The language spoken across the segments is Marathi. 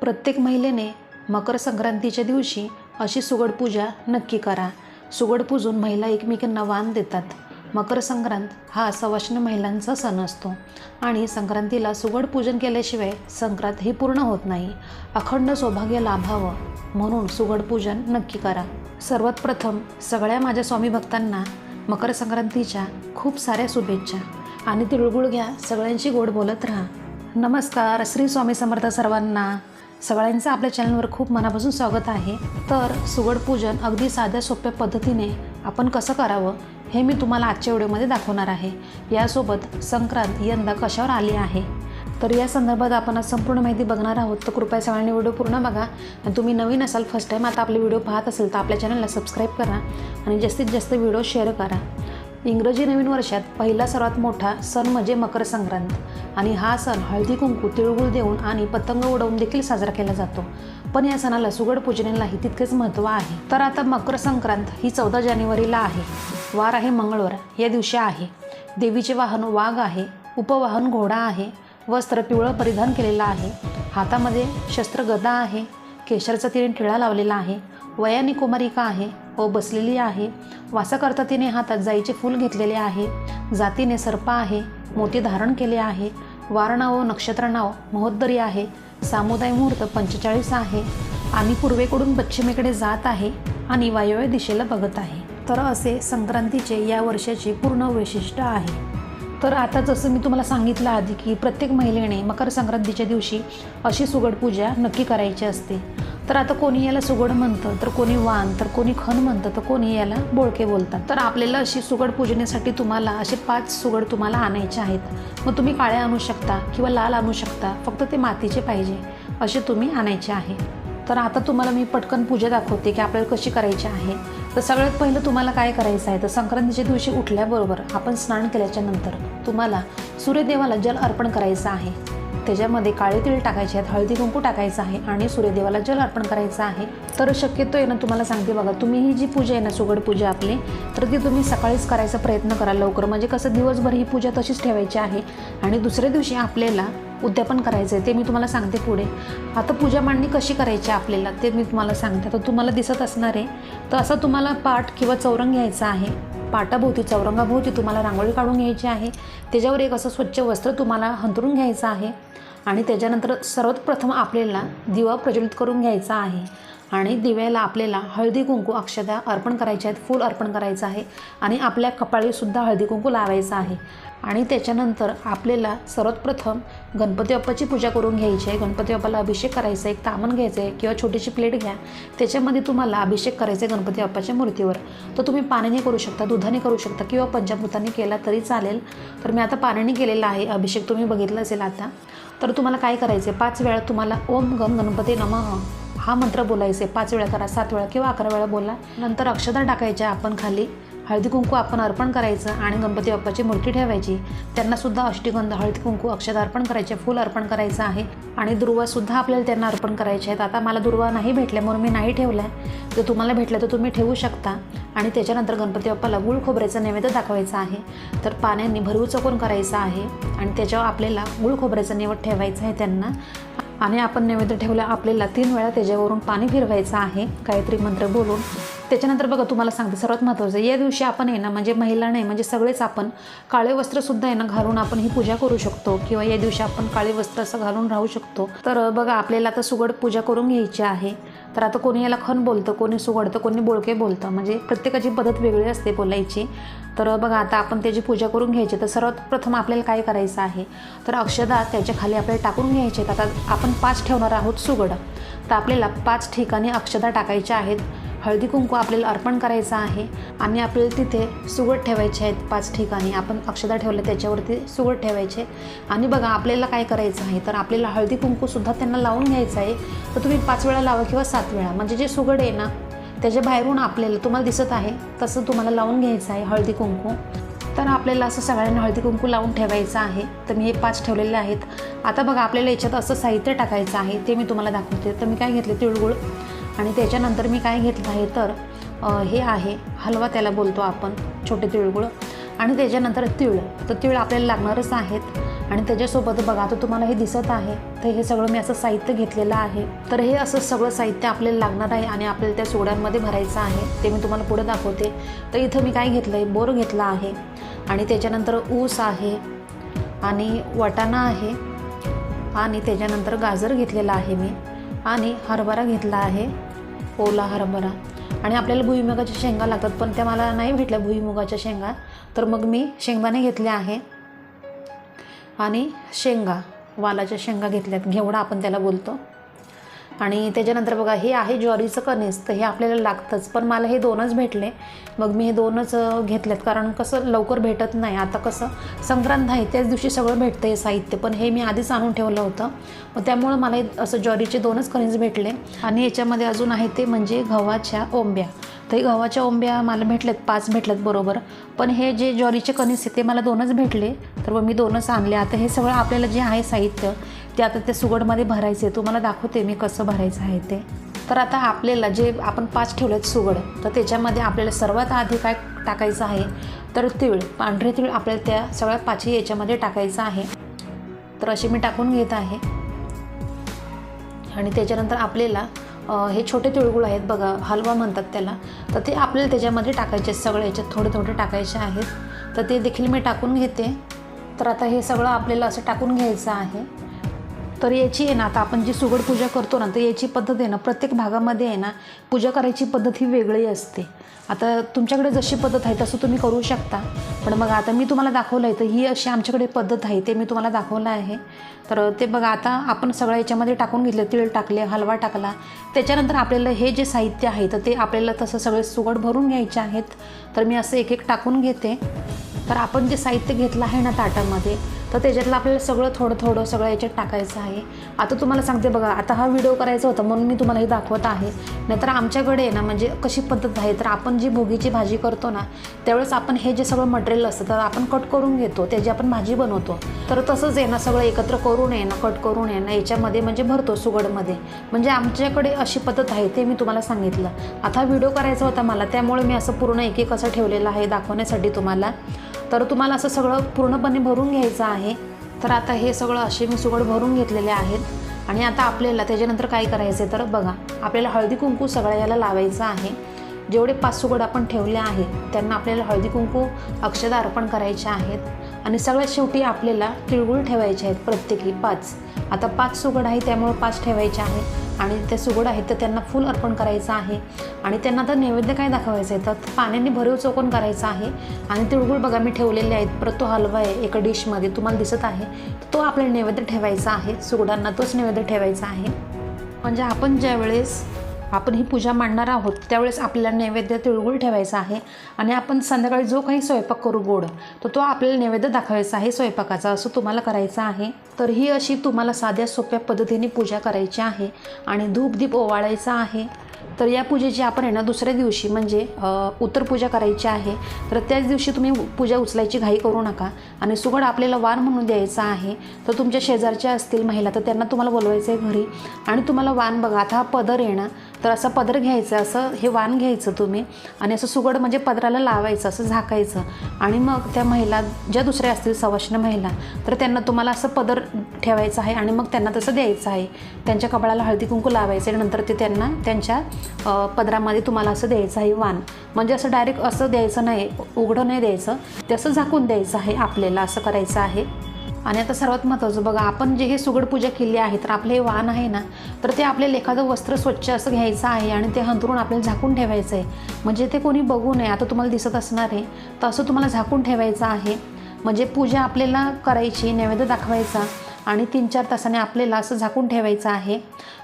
प्रत्येक महिलेने मकर संक्रांतीच्या दिवशी अशी सुगड पूजा नक्की करा. सुगड पूजून महिला एकमेकींना वाण देतात. मकर संक्रांत हा सवाष्ण महिलांचा सण असतो आणि संक्रांतीला सुगड पूजन केल्याशिवाय संक्रांत ही पूर्ण होत नाही. अखंड सौभाग्य लाभावं म्हणून सुगड पूजन नक्की करा. सर्वात प्रथम सगळ्या माझ्या स्वामी भक्तांना मकर संक्रांतीच्या खूप साऱ्या शुभेच्छा आणि तिळगुळ घ्या. सगळ्यांशी गोड बोलत राहा. नमस्कार. श्री स्वामी समर्थ सर्वांना. सगळ्यांचं आपल्या चॅनलवर खूप मनापासून स्वागत आहे. तर सुगड पूजन अगदी साध्या सोप्या पद्धतीने आपण कसं करावं हे मी तुम्हाला आजच्या व्हिडिओमध्ये दाखवणार आहे. यासोबत संक्रांत यंदा कशावर आली आहे? तर या संदर्भात आपण आज संपूर्ण माहिती बघणार आहोत. तर कृपया सगळ्यांनी व्हिडिओ पूर्ण बघा. आणि तुम्ही नवीन असाल फर्स्ट टाईम आता आपले व्हिडिओ पाहत असेल तर आपल्या चॅनलला सबस्क्राईब करा. आणि जास्तीत जास्त व्हिडिओ शेअर करा. इंग्रजी नवीन वर्षात पहिला सर्वात मोठा सण म्हणजे मकर संक्रांत. आणि हा सण हळदी कुंकू तिळगुळ देऊन आणि पतंग उडवून देखील साजरा केला जातो. पण या सणाला सुगड पूजनेलाही तितकेच महत्त्व आहे. तर आता मकर संक्रांत ही चौदा जानेवारीला आहे. वार आहे मंगळवार. या दिवशी आहे. देवीचे वाहन वाघ आहे. उपवाहन घोडा आहे. वस्त्र पिवळं परिधान केलेलं आहे. हातामध्ये शस्त्र गदा आहे. केशरचा तिने टिळा लावलेला आहे. वयाने कुमारिका आहे. व बसलेली आहे. वासाकरता तिने हातात जाईचे फूल घेतलेले आहे. जातीने सर्प आहे. मोती धारण केले आहे. वारणाव नक्षत्र नाव महोदरी आहे. सामुदाय मुहूर्त पंचेचाळीस आहे. आणि पूर्वेकडून पश्चिमेकडे जात आहे आणि वायव्य दिशेला बघत आहे. तर असे संक्रांतीचे या वर्षाचे पूर्ण वैशिष्ट्य आहे. तर आता जसं मी तुम्हाला सांगितलं आधी की प्रत्येक महिलेने मकर संक्रांतीच्या दिवशी अशी सुगड पूजा नक्की करायची असते. तर आता कोणी याला सुगड म्हणतं तर कोणी वान तर कोणी खण म्हणतं तर कोणी याला बोळके बोलतात. तर आपल्याला अशी सुगड पूजनेसाठी तुम्हाला असे पाच सुगड तुम्हाला आणायचे आहेत. मग तुम्ही काळे आणू शकता किंवा लाल आणू शकता फक्त ते मातीचे पाहिजे असे तुम्ही आणायचे आहे. तर आता तुम्हाला मी पटकन पूजा दाखवते की आपल्याला कशी करायची आहे. तर सगळ्यात पहिलं तुम्हाला काय करायचं आहे तर संक्रांतीच्या दिवशी उठल्याबरोबर आपण स्नान केल्याच्यानंतर तुम्हाला सूर्यदेवाला जल अर्पण करायचं आहे. त्याच्यामध्ये काळे तीळ टाकायचे आहेत हळदी कुंकू टाकायचं आहे आणि सूर्यदेवाला जल अर्पण करायचं आहे. तर शक्यतो आहे ना तुम्हाला सांगते बघा तुम्ही ही जी पूजा आहे ना सुगड पूजा आपली तर ती तुम्ही सकाळीच करायचा प्रयत्न करा लवकर. म्हणजे कसं दिवसभर ही पूजा तशीच ठेवायची आहे आणि दुसऱ्या दिवशी आपल्याला उद्यापन करायचं आहे ते मी तुम्हाला सांगते पुढे. आता पूजा मांडणी कशी करायची आहे आपल्याला ते मी तुम्हाला सांगते. तर तुम्हाला दिसत असणार आहे तर असं तुम्हाला पाठ किंवा चौरंग घ्यायचा आहे. पाटाभोवती चौरंगाभोवती तुम्हाला रांगोळी काढून घ्यायची आहे. त्याच्यावर एक असं स्वच्छ वस्त्र तुम्हाला हंतरून घ्यायचं आहे. आणि त्याच्यानंतर सर्वात प्रथम आपल्याला दिवा प्रज्वलित करून घ्यायचा आहे. आणि दिव्याला आपल्याला हळदी कुंकू अक्षदा अर्पण करायचे आहेत फूल अर्पण करायचं आहे. आणि आपल्या कपाळीसुद्धा हळदी कुंकू लावायचं आहे. आणि त्याच्यानंतर आपल्याला सर्वात प्रथम गणपती बाप्पाची पूजा करून घ्यायची आहे. गणपती बाप्पाला अभिषेक करायचा आहे एक तामण घ्यायचं आहे किंवा छोटीशी प्लेट घ्या. त्याच्यामध्ये तुम्हाला अभिषेक करायचा आहे गणपती बाप्पाच्या मूर्तीवर. तर तुम्ही पाण्याने करू शकता दुधाने करू शकता किंवा पंचामृताने केला तरी चालेल. तर मी आता पाण्याने केलेला आहे. अभिषेक तुम्ही बघितला असेल आता. तर तुम्हाला काय करायचं आहे पाच वेळा तुम्हाला ओम गम गणपती नमः हा मंत्र बोलायचे पाच वेळा करा सात वेळा किंवा अकरा वेळा बोला. नंतर अक्षता टाकायच्या आपण खाली. हळदी कुंकू आपण अर्पण करायचं आणि गणपती बाप्पाची मूर्ती ठेवायची. त्यांनासुद्धा अष्टिगंध अष्टीगंध हळदी कुंकू अक्षत अर्पण करायचे फूल अर्पण करायचं आहे. आणि दुर्वासुद्धा आपल्याला त्यांना अर्पण करायचे आहेत. आता मला दुर्वा नाही भेटल्या म्हणून मी नाही ठेवला आहे जर तुम्हाला भेटलं तर तुम्ही ठेवू शकता. आणि त्याच्यानंतर गणपती बाप्पाला गुळ खोबऱ्याचा नैवेद्य दाखवायचा आहे. तर पाण्याने भरवू चकून करायचं आहे. आणि त्याच्यावर आपल्याला गुळ खोबऱ्याचा नैवेद्य ठेवायचा आहे त्यांना. आणि आपण नैवेद्य ठेवलं आपल्याला तीन वेळा त्याच्यावरून पाणी फिरवायचं आहे. गायत्री मंत्र बोलून. त्याच्यानंतर बघा तुम्हाला सांगते सर्वात महत्त्वाचं या दिवशी आपण आहे ना म्हणजे महिला नाही म्हणजे सगळेच आपण काळे वस्त्रसुद्धा आहे ना घालून आपण ही पूजा करू शकतो किंवा या दिवशी आपण काळे वस्त्र असं घालून राहू शकतो. तर बघा आपल्याला आता सुगड पूजा करून घ्यायची आहे. तर आता कोणी याला खण बोलतं कोणी सुगडतं कोणी बोळके बोलतं म्हणजे प्रत्येकाची पद्धत वेगळी असते बोलायची. तर बघा आता आपण त्याची पूजा करून घ्यायची. तर सर्वात प्रथम आपल्याला काय करायचं आहे? तर अक्षदा त्याच्याखाली आपल्याला टाकून घ्यायचे आहेत. आता आपण पाच ठेवणार आहोत सुगड. तर आपल्याला पाच ठिकाणी अक्षदा टाकायच्या आहेत. हळदी कुंकू आपल्याला अर्पण करायचं आहे. आणि आपल्याला तिथे सुगड ठेवायचे आहेत पाच ठिकाणी. आपण अक्षदा ठेवले त्याच्यावरती सुगड ठेवायचे. आणि बघा आपल्याला काय करायचं आहे? तर आपल्याला हळदी कुंकूसुद्धा त्यांना लावून घ्यायचं आहे. तर तुम्ही पाच वेळा लावा किंवा सात वेळा. म्हणजे जे सुगड आहे ना त्याच्या बाहेरून आपल्याला तुम्हाला दिसत आहे तसं तुम्हाला लावून घ्यायचं आहे हळदी कुंकू तर आपल्याला असं सगळ्यांना हळदी कुंकू लावून ठेवायचं आहे. तर मी हे पाच ठेवलेले आहेत. आता बघा आपल्याला याच्यात असं साहित्य टाकायचं आहे ते मी तुम्हाला दाखवते. तर मी काय घेतले? तिळगुळ. आणि त्याच्यानंतर मी काय घेतलं आहे तर हे आहे हलवा त्याला बोलतो आपण छोटे तिळगुळ आणि त्याच्यानंतर तिळ. तर तिळ आपल्याला लागणारच आहेत. आणि त्याच्यासोबत बघा आता तुम्हाला हे दिसत आहे तर हे सगळं मी असं साहित्य घेतलेलं आहे. तर हे असं सगळं साहित्य आपल्याला लागणार आहे आणि आपल्याला त्या सोड्यांमध्ये भरायचं आहे ते मी तुम्हाला पुढे दाखवते. तर इथं मी काय घेतलं आहे बोर घेतला आहे. आणि त्याच्यानंतर ऊस आहे आणि वाटाणा आहे आणि त्याच्यानंतर गाजर घेतलेला आहे मी आणि हरभरा घेतला आहे. ओला हरभरा आणि आपल्याला भुईमुगाच्या शेंगा लागतात पण त्या मला नाही भेटल्या भुईमुगाच्या शेंगा. तर मग मी शेंगदाणे घेतले आहे. आणि शेंगा वालाच्या शेंगा घेतल्यात. घेवडा आपण त्याला बोलतो. आणि त्याच्यानंतर बघा हे आहे ज्वारीचं कणीस तर हे आपल्याला लागतंच. पण मला हे दोनच भेटले. मग मी हे दोनच घेतलेत. कारण कसं लवकर भेटत नाही. आता कसं संक्रांत आहे त्याच दिवशी सगळं भेटतं हे साहित्य. पण हे मी आधीच आणून ठेवलं होतं. मग त्यामुळं मला हे असं ज्वारीचे दोनच कणीस भेटले. आणि याच्यामध्ये अजून आहे ते म्हणजे गव्हाच्या ओंब्या. तर हे गव्हाच्या ओंब्या मला भेटलेत पाच भेटलेत बरोबर. पण हे जे ज्वारीचे कणीस आहे ते मला दोनच भेटले. तर मग मी दोनच आणले. आता हे सगळं आपल्याला जे आहे साहित्य ते आता त्या सुगडमध्ये भरायचे तुम्हाला दाखवते मी कसं भरायचं आहे ते. तर आता आपल्याला जे आपण पाच ठेवलेत सुगड तर त्याच्यामध्ये आपल्याला सर्वात आधी काय टाकायचं आहे? तर तीळ पांढरे तीळ आपल्याला त्या सगळ्या पाचही याच्यामध्ये टाकायचं आहे. तर असे मी टाकून घेत आहे. आणि त्याच्यानंतर आपल्याला हे छोटे तिळगुळ आहेत बघा हलवा म्हणतात त्याला तर ते आपल्याला त्याच्यामध्ये टाकायचे आहेत सगळे याच्यात थोडे थोडे टाकायचे आहेत. तर ते देखील मी टाकून घेते. तर आता हे सगळं आपल्याला असं टाकून घ्यायचं आहे. तर याची आहे ना आता आपण जी सुगड पूजा करतो ना तर याची पद्धत आहे ना प्रत्येक भागामध्ये आहे ना पूजा करायची पद्धत ही वेगळी असते. आता तुमच्याकडे जशी पद्धत आहे तसं तुम्ही करू शकता. पण मग आता मी तुम्हाला दाखवलं आहे तर ही अशी आमच्याकडे पद्धत आहे ते मी तुम्हाला दाखवलं आहे. तर ते बघा आता आपण सगळं याच्यामध्ये टाकून घेतलं तिळ टाकले हलवा टाकला. त्याच्यानंतर आपल्याला हे जे साहित्य आहे तर ते आपल्याला तसं सगळे सुगड भरून घ्यायचे आहेत. तर मी असं एक एक टाकून घेते. तर आपण जे साहित्य घेतलं आहे ना ताटामध्ये तर त्याच्यातलं आपल्याला सगळं थोडं थोडं सगळं याच्यात टाकायचं आहे. आता तुम्हाला सांगते बघा आता हा व्हिडिओ करायचा होता म्हणून मी तुम्हाला हे दाखवत आहे. नाहीतर आमच्याकडे आहे ना म्हणजे कशी पद्धत आहे तर आपण जी भोगीची भाजी करतो ना त्यावेळेस आपण हे जे सगळं मटेरियल असतं तर आपण कट करून घेतो त्याची आपण भाजी बनवतो. तर तसंच आहे ना सगळं एकत्र करून आहे ना कट करून आहे ना याच्यामध्ये म्हणजे भरतो सुगडमध्ये. म्हणजे आमच्याकडे अशी पद्धत आहे ते मी तुम्हाला सांगितलं. आता व्हिडिओ करायचा होता मला त्यामुळे मी असं पूर्ण एक एक असं ठेवलेलं आहे दाखवण्यासाठी तुम्हाला. तर तुम्हाला असं सगळं पूर्णपणे भरून घ्यायचं आहे. तर आता हे सगळं असे मी सुगड भरून घेतलेले आहेत. आणि आता आपल्याला त्याच्यानंतर काय करायचं आहे तर बघा आपल्याला हळदी कुंकू सगळ्या याला लावायचं आहे. जेवढे पाच सुगड आपण ठेवले आहेत त्यांना आपल्याला हळदी कुंकू अक्षदा अर्पण करायचे आहेत. आणि सगळ्यात शेवटी आपल्याला तिळगुळ ठेवायचे आहेत प्रत्येकी पाच. आता पाच सुगड आहे त्यामुळे पाच ठेवायचे आहेत. आणि ते सुगड आहेत तर त्यांना फुल अर्पण करायचं आहे. आणि त्यांना तर नैवेद्य काय दाखवायचं आहे? तर पाण्याने भरीव चौकन करायचं आहे. आणि तिळगुळ बघा मी ठेवलेले आहेत. परत तो हलवा आहे एका डिशमध्ये तुम्हाला दिसत आहे. तो आपल्याला नैवेद्य ठेवायचा आहे. सुगडांना तोच नैवेद्य ठेवायचा आहे. म्हणजे आपण ज्यावेळेस आपण ही पूजा मांडणार आहोत त्यावेळेस आपल्याला नैवेद्य तिळगुळ ठेवायचा आहे आणि आपण संध्याकाळी जो काही स्वयंपाक करू गोड तर तो आपल्याला नैवेद्य दाखवायचा आहे स्वयंपाकाचा. असं तुम्हाला करायचं आहे तर ही अशी तुम्हाला साध्या सोप्या पद्धतीने पूजा करायची आहे आणि धूपदीप ओवाळायचा आहे. तर या पूजेची आपण आहे ना दुसऱ्या दिवशी म्हणजे उत्तर पूजा करायची आहे. तर त्याच दिवशी तुम्ही पूजा उचलायची घाई करू नका आणि सुगड आपल्याला वाण म्हणून द्यायचा आहे. तर तुमच्या शेजारच्या असतील महिला तर त्यांना तुम्हाला बोलवायचं आहे घरी आणि तुम्हाला वाण बघा. आता हा पदर येणार तर असा पदर घ्यायचा असं हे वाण घ्यायचं तुम्ही आणि असं सुगड म्हणजे पदराला लावायचं असं झाकायचं. आणि मग त्या महिला ज्या दुसऱ्या असतील सवाष्ण महिला तर त्यांना तुम्हाला असं पदर ठेवायचं आहे आणि मग त्यांना तसं द्यायचं आहे. त्यांच्या कपाळाला हळदी कुंकू लावायचं आणि नंतर ते त्यांना त्यांच्या पदरामध्ये तुम्हाला असं द्यायचं आहे वाण. म्हणजे असं डायरेक्ट असं द्यायचं नाही उघडं नाही द्यायचं. ते असं झाकून द्यायचं आहे आपल्याला असं करायचं आहे. आणि आता सर्वात महत्त्वाचं बघा आपण जे हे सुगड पूजा केली आहे तर आपले हे वाण आहे ना तर ते आपल्याला एखादं वस्त्र स्वच्छ असं घ्यायचं आहे आणि ते हंतरून आपल्याला झाकून ठेवायचं आहे म्हणजे ते कोणी बघू नये आता तुम्हाला दिसत असणार आहे तर असं तुम्हाला झाकून ठेवायचं आहे. म्हणजे पूजा आपल्याला करायची नैवेद्य दाखवायचा आणि तीन चार तासाने आपल्याला असं झाकून ठेवायचं आहे.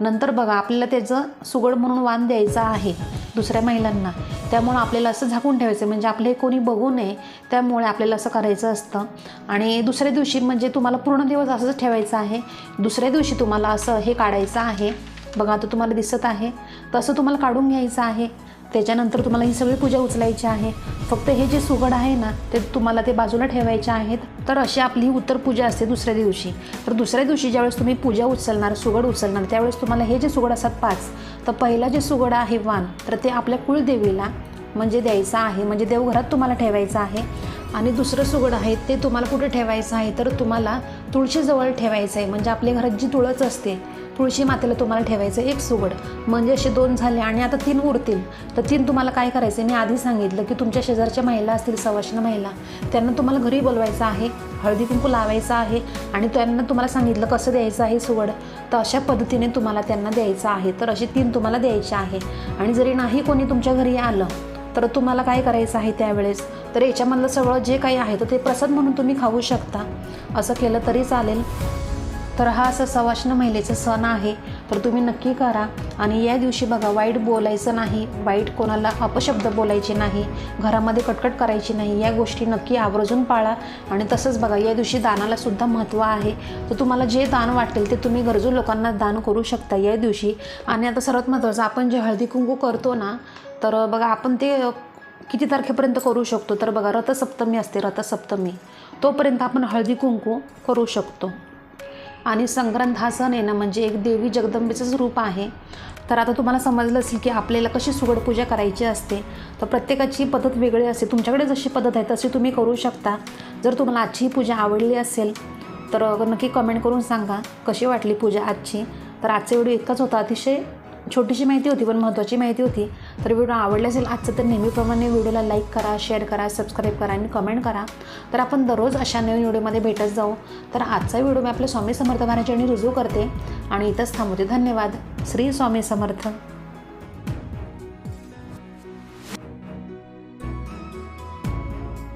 नंतर बघा आपल्याला त्याचं सुगड म्हणून वाण द्यायचं आहे. दुसऱ्या महिलांना. त्यामुळं आपल्याला असं झाकून ठेवायचं म्हणजे आपले कोणी बघू नये त्यामुळे आपल्याला असं करायचं असतं. आणि दुसऱ्या दिवशी म्हणजे तुम्हाला पूर्ण दिवस असंच ठेवायचं आहे. दुसऱ्या दिवशी तुम्हाला असं हे काढायचं आहे. बघा आता तुम्हाला दिसत आहे. तसं तुम्हाला काढून घ्यायचं आहे. त्याच्यानंतर तुम्हाला ही सगळी पूजा उचलायची आहे. फक्त हे जे सुगड आहे ना ते तुम्हाला ते बाजूला ठेवायचे आहेत. तर अशी आपली ही उत्तर पूजा असते दुसऱ्या दिवशी. तर दुसऱ्या दिवशी ज्यावेळेस तुम्ही पूजा उचलणार सुगड उचलणार त्यावेळेस तुम्हाला हे जे सुगड असतात पाच तर पहिला जे सुगड आहे वाण तर ते आपल्या कुळदेवीला म्हणजे द्यायचं आहे. म्हणजे देवघरात तुम्हाला ठेवायचं आहे. आणि दुसरं सुगड आहे ते तुम्हाला कुठे ठेवायचं आहे? तर तुम्हाला तुळशीजवळ ठेवायचं आहे. म्हणजे आपल्या घरात जी तुळस असते तुळशी मातेला तुम्हाला ठेवायचं एक सुगड म्हणजे असे दोन झाले आणि आता तीन उरतील तर तीन तुम्हाला काय करायचं आहे मी आधी सांगितलं की तुमच्या शेजारच्या महिला असतील सवाष्ण महिला त्यांना तुम्हाला घरी बोलवायचं आहे हळदी कुंकू लावायचं आहे आणि त्यांना तुम्हाला सांगितलं कसं द्यायचं आहे सुवड. तर अशा पद्धतीने तुम्हाला त्यांना द्यायचं आहे. तर असे तीन तुम्हाला द्यायचे आहे. आणि जरी नाही कोणी तुमच्या घरी आलं तर तुम्हाला काय करायचं आहे त्यावेळेस? तर याच्यामधलं सगळं जे काही आहे तर ते प्रसाद म्हणून तुम्ही खाऊ शकता. असं केलं तरी चालेल. तर हा असं सवाष्ण महिलेचा सण आहे. तर तुम्ही नक्की करा. आणि या दिवशी बघा वाईट बोलायचं नाही. वाईट कोणाला अपशब्द बोलायचे नाही. घरामध्ये कटकट करायची नाही. या गोष्टी नक्की आवर्जून पाळा. आणि तसंच बघा या दिवशी दानाला सुद्धा महत्त्व आहे. तर तुम्हाला जे दान वाटेल ते तुम्ही गरजू लोकांना दान करू शकता या दिवशी. आणि आता सर्वात महत्त्वाचं आपण जे हळदी कुंकू करतो ना तर बघा आपण ते किती तारखेपर्यंत करू शकतो? तर बघा रथसप्तमी असते रथसप्तमी. तोपर्यंत आपण हळदी कुंकू करू शकतो. आणि संक्रांत हा सण आहे ना म्हणजे एक देवी जगदंबेचंच रूप आहे. तर आता तुम्हाला समजलं असेल की आपल्याला कशी सुगड पूजा करायची असते तर प्रत्येकाची पद्धत वेगळी असते. तुमच्याकडे जशी पद्धत आहे तशी तुम्ही करू शकता. जर तुम्हाला आजची पूजा आवडली असेल तर नक्की कमेंट करून सांगा कशी वाटली पूजा आजची. तर आजचा व्हिडिओ इतकाच होता. अतिशय छोटीशी माहिती होती पण महत्त्वाची माहिती होती. तर व्हिडिओ आवडला असेल आजचं तर नेहमीप्रमाणे व्हिडिओला लाईक करा शेअर करा सबस्क्राईब करा आणि कमेंट करा. तर आपण दररोज अशा नवीन व्हिडिओमध्ये भेटत जाऊ. तर आजचा व्हिडिओ मी आपल्या स्वामी समर्थ महाराजांनी रुजू करते. आणि इथंच थांबवते. धन्यवाद. श्री स्वामी समर्थ.